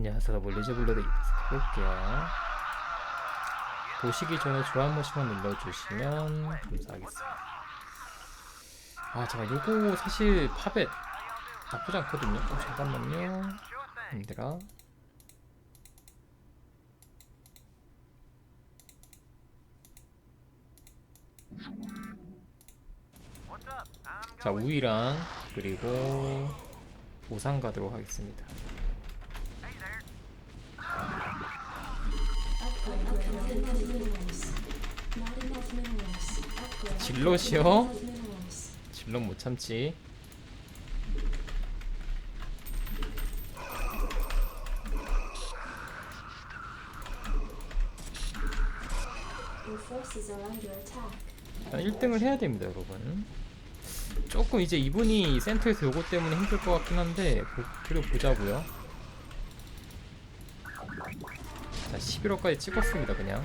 안녕하세요 몰리즈 블러드 해볼게요. 보시기 전에 좋아요 한 번씩만 눌러주시면 감사하겠습니다. 아 제가 요거 사실 팝에 나쁘지 않거든요. 어, 잠깐만요. 힘들어 자 우이랑 그리고 보상 가도록 하겠습니다 질럿이요? 질럿 못 참지. 일단 1등을 해야 됩니다 여러분. 조금 이제 이분이 센터에서 요거 때문에 힘들 것 같긴 한데 보, 그리고 보자고요. 자 11호까지 찍었습니다 그냥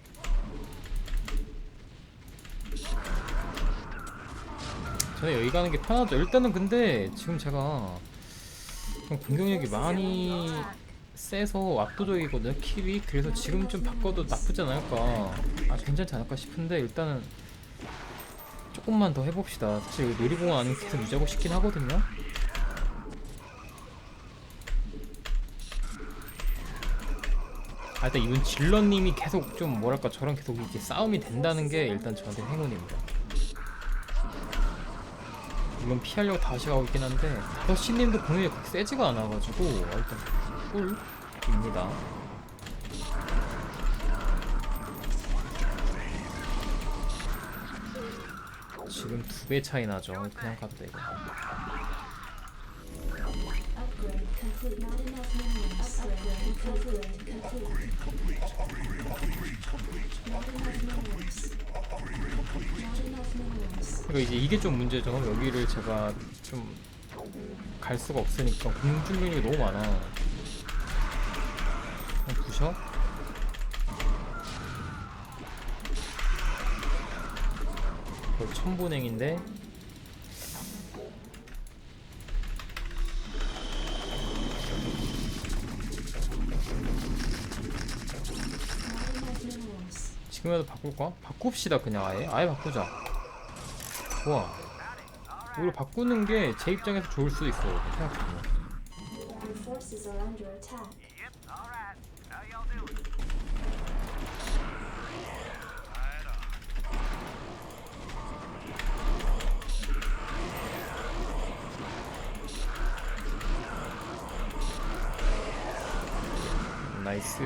저는 여기 가는 게 편하죠. 일단은 근데 지금 제가 좀 공격력이 많이 세서 압도적이거든요 킬이. 그래서 지금 좀 바꿔도 나쁘지 않을까. 아 괜찮지 않을까 싶은데 일단은 조금만 더 해봅시다. 사실 여기 놀이공원 안에 계속 유지하고 싶긴 하거든요. 아 일단 이분 질러님이 계속 좀 뭐랄까 저랑 계속 이렇게 싸움이 된다는 게 일단 저한테 행운입니다 물론 피하려고 다시 가고 있긴 한데 다섯시님도 공격이 그렇게 세지가 않아가지고 일단 꿀입니다. 지금 두 배 차이 나죠. 그냥 가도 되고 그러니까 이제 이게 좀 문제죠 여기를 제가 좀 갈 수가 없으니까 공중력이 너무 많아 그냥 부셔? 거의 minerals. 지금이라도 바꿀까? 바꿉시다 그냥 아예 아예 바꾸자 좋아 이걸 바꾸는 게 제 입장에서 좋을 수도 있어요 생각해보면. 나이스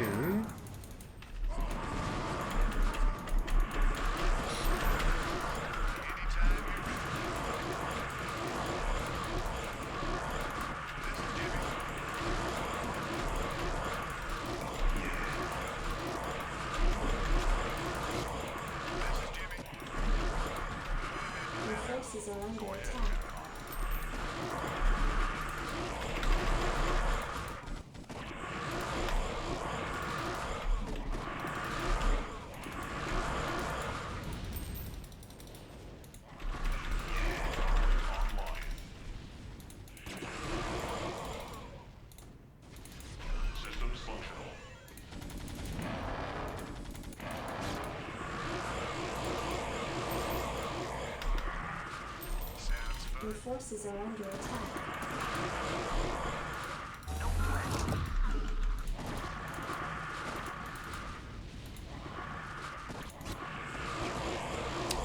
are under attack. Forces are under attack.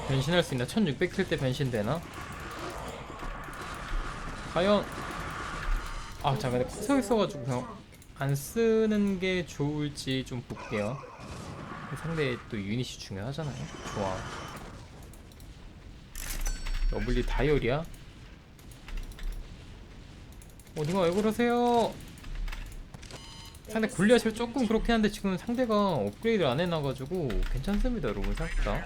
변신할 수 있나? 1600킬 때 변신되나? 과연 아 잠깐 근데 커서 있어가지고 그냥 안 쓰는 게 좋을지 좀 볼게요 상대 또 유닛이 중요하잖아요. 좋아. 러블리 다이얼이야? 어디가 왜 그러세요? 상대 골리앗이 조금 그렇긴 한데 지금 상대가 업그레이드 안 해놔가지고 괜찮습니다 여러분 생각보다.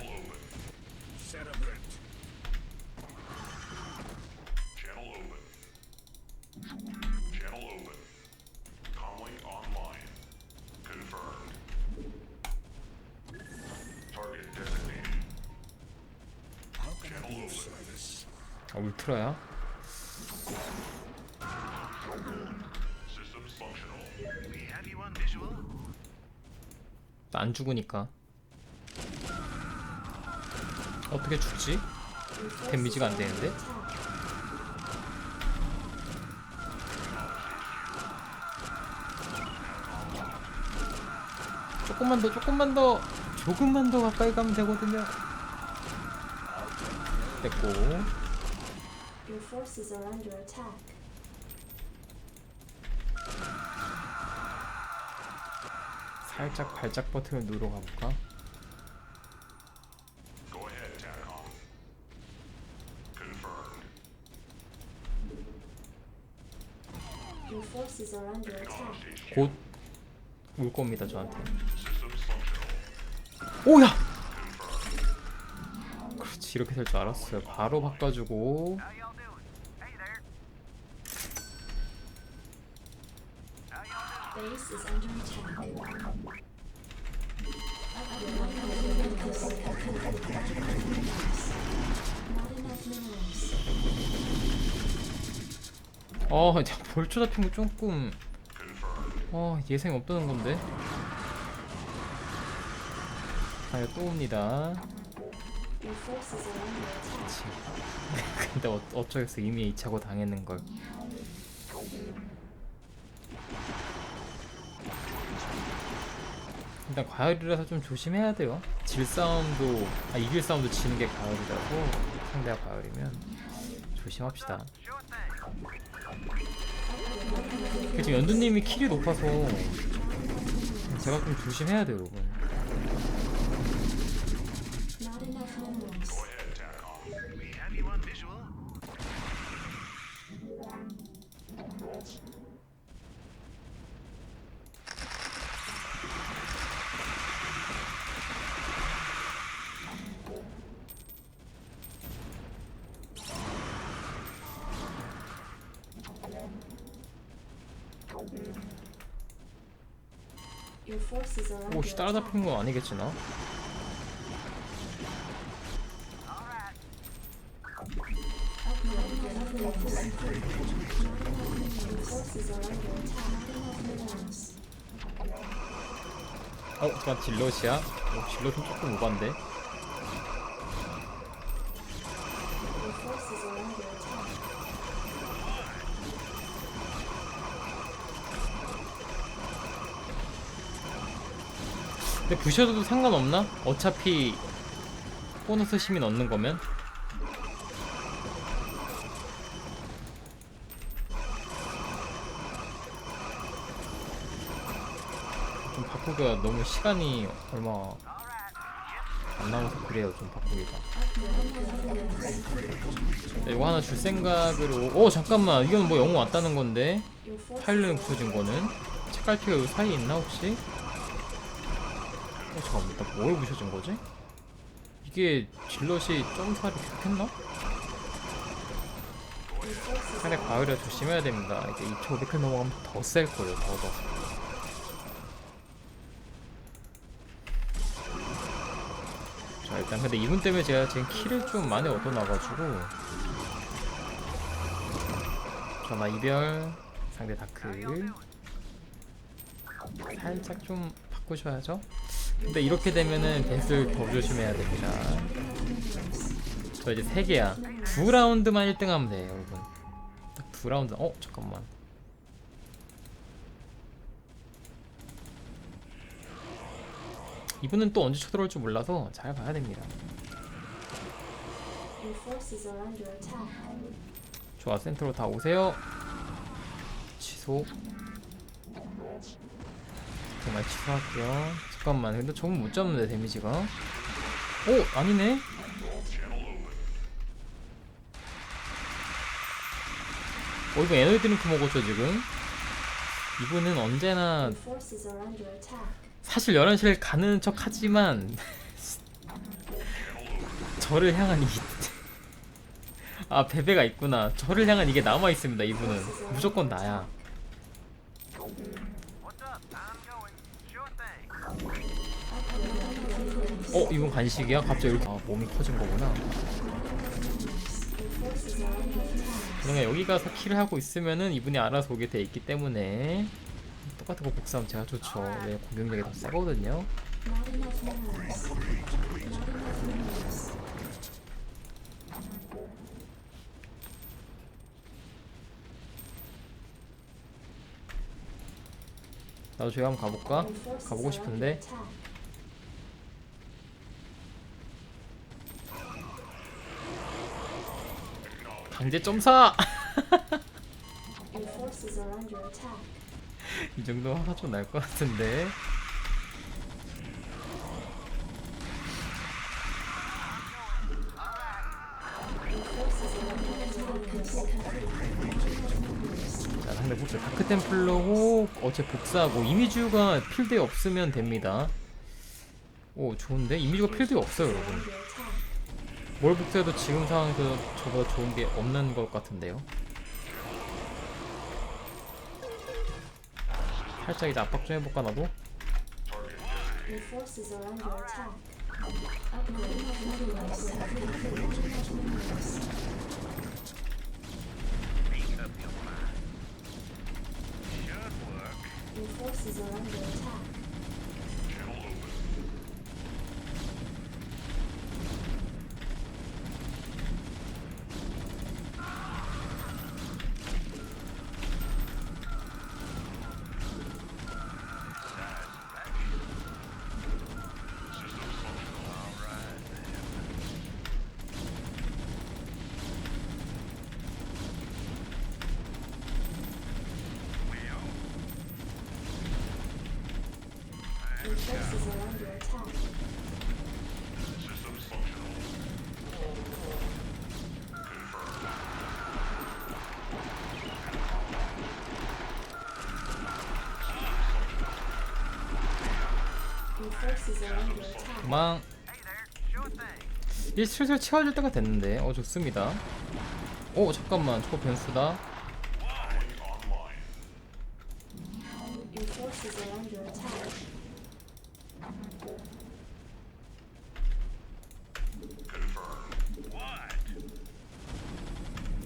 아 울트라야? 안 죽으니까 어떻게 죽지? 데미지가 안 되는데? 조금만 더 조금만 더 조금만 더 가까이 가면 되거든요 됐고 살짝 발작 버튼을 누르러 가볼까? Go ahead, TACOM. Confirmed. Your forces are under attack. Stage 곧올 겁니다 저한테. 오야! 그렇지 이렇게 될 줄 알았어요 바로 바꿔주고 어 벌초 잡힌 거 조금. 어 예상이 없다는 건데 아유 또 옵니다. 그치 근데 어, 어쩌겠어 이미 2차고 당했는 걸 일단 과열이라서 좀 조심해야 돼요 질 싸움도 아 이길 싸움도 지는 게 과열이라고 상대가 과열이면 조심합시다. 그 지금 연두님이 킬이 높아서 제가 좀 조심해야 돼요 여러분 오씨 따라잡히는 건 아니겠지 나? 어 잠깐 질럿이야? 어, 질럿은 조금 오반데 Your forces are under attack. 근데 부셔도 상관없나? 어차피 보너스 시민 얻는 거면? 좀 바꾸기가 너무 시간이 얼마 안 남아서 그래요 좀 바꾸기가. 네, 이거 하나 줄 생각으로. 오 잠깐만. 이건 뭐 영웅 왔다는 건데? 파일런이 부서진 거는? 책갈피가 여기 사이에 있나 혹시? 어 잠깐만 나 뭐에 부셔진 거지? 이게 질럿이 점사를 좋겠나? 상대 가을이라 조심해야 됩니다 이제 2,500킬 넘어가면 더 셀 거예요 더 더. 자 일단 근데 이분 때문에 제가 지금 킬을 좀 많이 얻어놔가지고 전화 이별 상대 다크 살짝 좀 바꾸셔야죠 근데 이렇게 되면은 벤슬 더 조심해야 됩니다. 저 이제 3개야. 두 라운드만 1등 하면 돼요 여러분. 딱두 라운드. 어 잠깐만. 이분은 또 언제 쳐들어올 줄 몰라서 잘 봐야 됩니다. 좋아 센터로 다 오세요. 취소. 잠깐만 취소할게요 잠깐만. 근데 저건 못 잡는데 데미지가. 오 아니네? 어 이거 에너지 드링크 먹었죠 지금? 이분은 언제나. 사실 11시를 가는 척 하지만 저를 향한 이... 아 베베가 있구나. 저를 향한 이게 남아있습니다 이분은. 무조건 나야 어 이분 간식이야? 갑자기 이렇게 아 몸이 커진 거구나. 그러니까 여기 가서 킬을 하고 있으면은 이분이 알아서 오게 돼 있기 때문에 똑같은 거 복사하면 제가 좋죠 왜 공격력이 더 세거든요. 나도 저기 한번 가볼까? 가보고 싶은데 강제 점사! 이 정도 화가 좀 날 것 같은데. 자 상대 복사 다크템플러고 어째 복사하고 이미주가 필드에 없으면 됩니다 오 좋은데? 이미주가 필드에 없어요 여러분. 뭘 복사해도 지금 상황에서 저보다 좋은 게 없는 것 같은데요 살짝 이제 압박 좀 해볼까 나도? Your forces are under attack. Thing. 이 슬슬 채워줄 때가 됐는데 어 좋습니다 오 잠깐만 저거 변수다.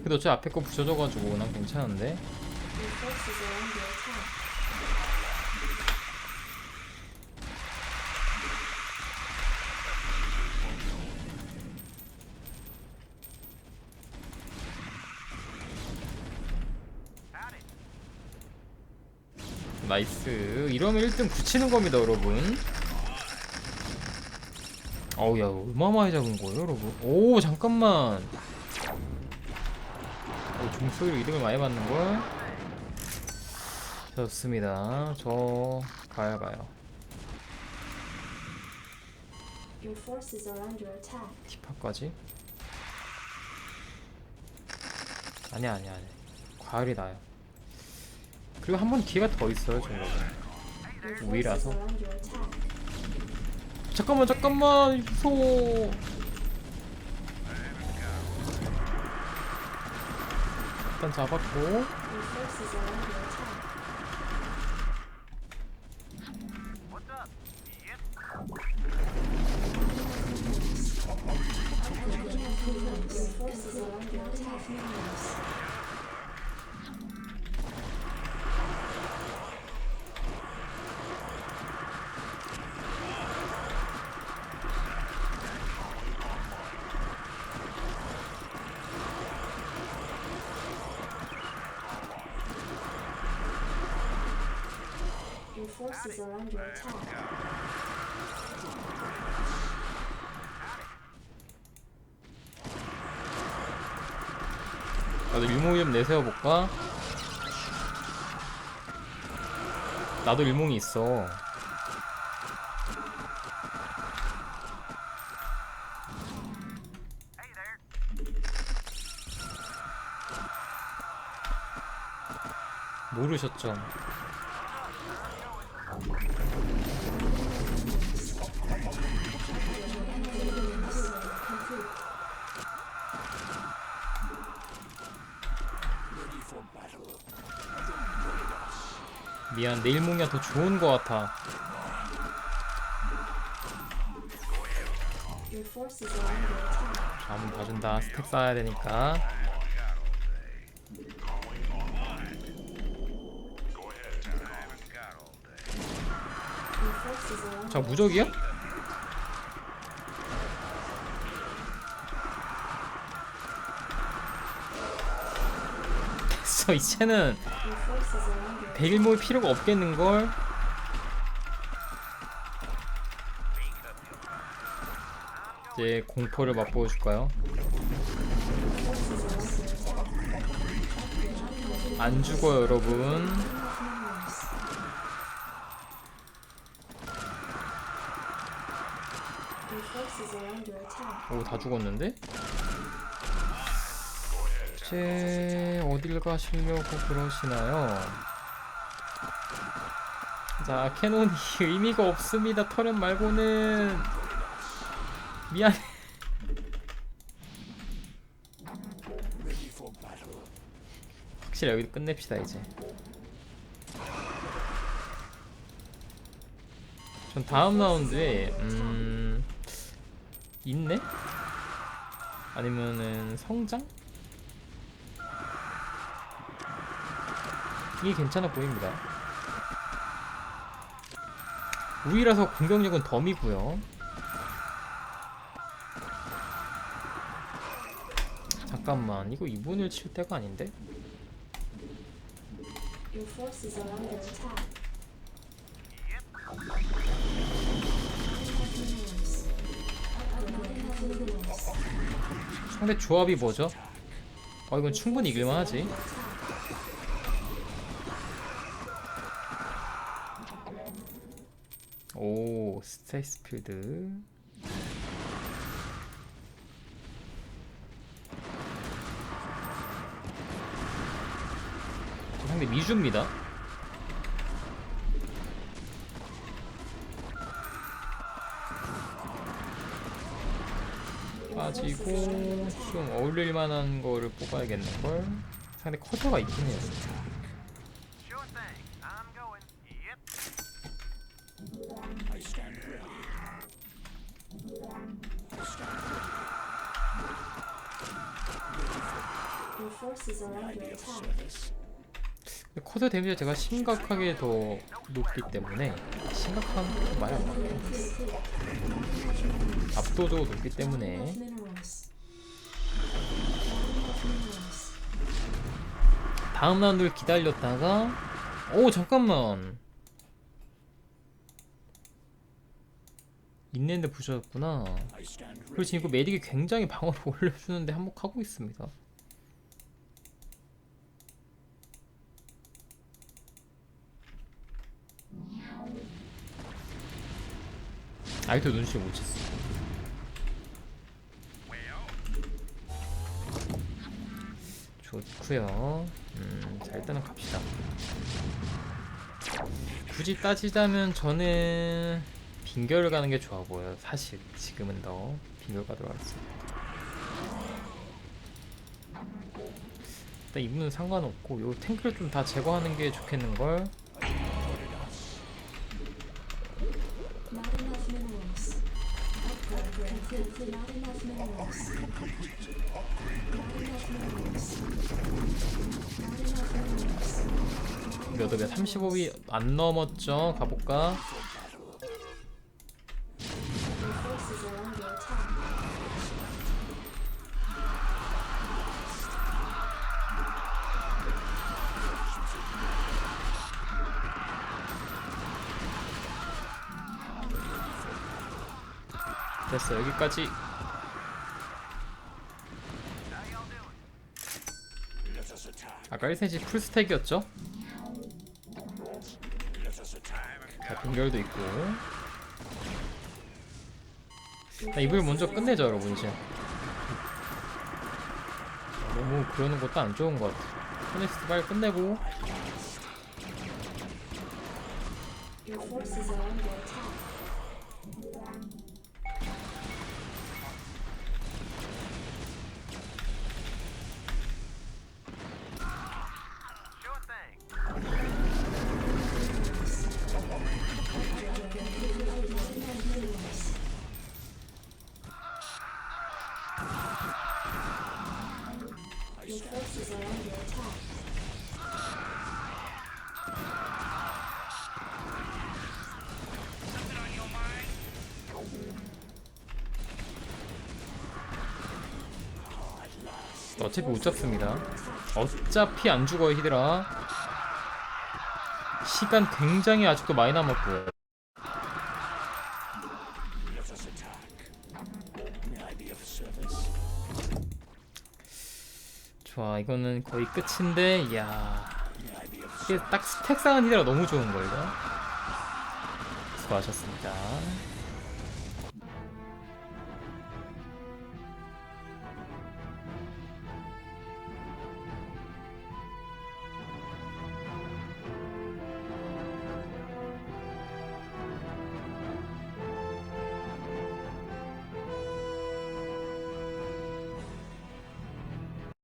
근데 어차피 앞에 거 부셔져가지고 난 괜찮은데 Your forces are under attack. Howdy. 나이스. 이러면 1등 굳히는 겁니다 여러분. 어우 야 얼마만에 잡은 거예요 여러분. 오 잠깐만. 오 종소리로 이득을 많이 받는걸? 좋습니다. 저 가요 가요. 티파까지? 아니야 아니야 아니야. 과열이 나요 그리고 한 번 기회가 더 있어요 저 여러분 Your forces 우위라서. 잠깐만 잠깐만 무서워 일단 잡았고 아, forces are under attack. 나도 율몽이좀 내세워볼까? 나도 율몽이 있어 모르셨죠? 미안 내일 모기가 더 좋은 것 같아. 한번 봐준다 스택 쌓아야 되니까 자 무적이야? 됐어 이제는 베일 모을 필요가 없겠는걸? 이제 공포를 맛보여줄까요? 안 죽어요 여러분. 오 다 죽었는데? 이제 어딜 가시려고 그러시나요? 자 캐논이 의미가 없습니다 터렛 말고는 미안해 확실히 여기도 끝냅시다 이제 전 다음 라운드에 음... 있네? 아니면은 성장? 이게 괜찮아 보입니다. 우위라서 공격력은 덤이고요. 잠깐만, 이거 2분을 칠 때가 아닌데? 상대 조합이 뭐죠? 어, 이건 충분히 이길만 하지. 오, 스테이스필드. 저 상대 미주입니다. 빠지고 좀 어울릴 만한 거를 뽑아야겠는걸? 상대 커터가 있긴 해요. 커터 데미지가 제가 심각하게 더 높기 때문에 심각한 건 말이 안 맞고 압도적으로 높기 때문에. 다음 라운드를 기다렸다가 오 잠깐만. 있는데 부셔졌구나. 그리고 지금 이거 메딕이 굉장히 방어를 올려주는데 한몫하고 있습니다 아이도 눈치를 못 챘어 좋고요. 음, 자 일단은 갑시다. 굳이 따지자면 저는 빙결을 가는 게 좋아 보여요. 사실 지금은 더 빙결 가도록 하겠습니다. 일단 이분은 상관없고 요 탱크를 좀 다 제거하는 게 좋겠는 걸. 몇 업이야? 35위 안 넘었죠? 가볼까? 됐어 여기까지. 아까 1세지 풀스택이었죠? 자, 빙결도 있고. 자, 이걸 먼저 끝내자, 여러분, 이제. 너무 그러는 것도 안 좋은 것 같아. 포넥스 빨리 끝내고. 어차피 못 잡습니다. 어차피 안 죽어요 히드라. 시간 굉장히 아직도 많이 남았고요. 좋아 이거는 거의 끝인데 이야 이게 딱 스택 쌓은 히드라 너무 좋은 거 이거 수고하셨습니다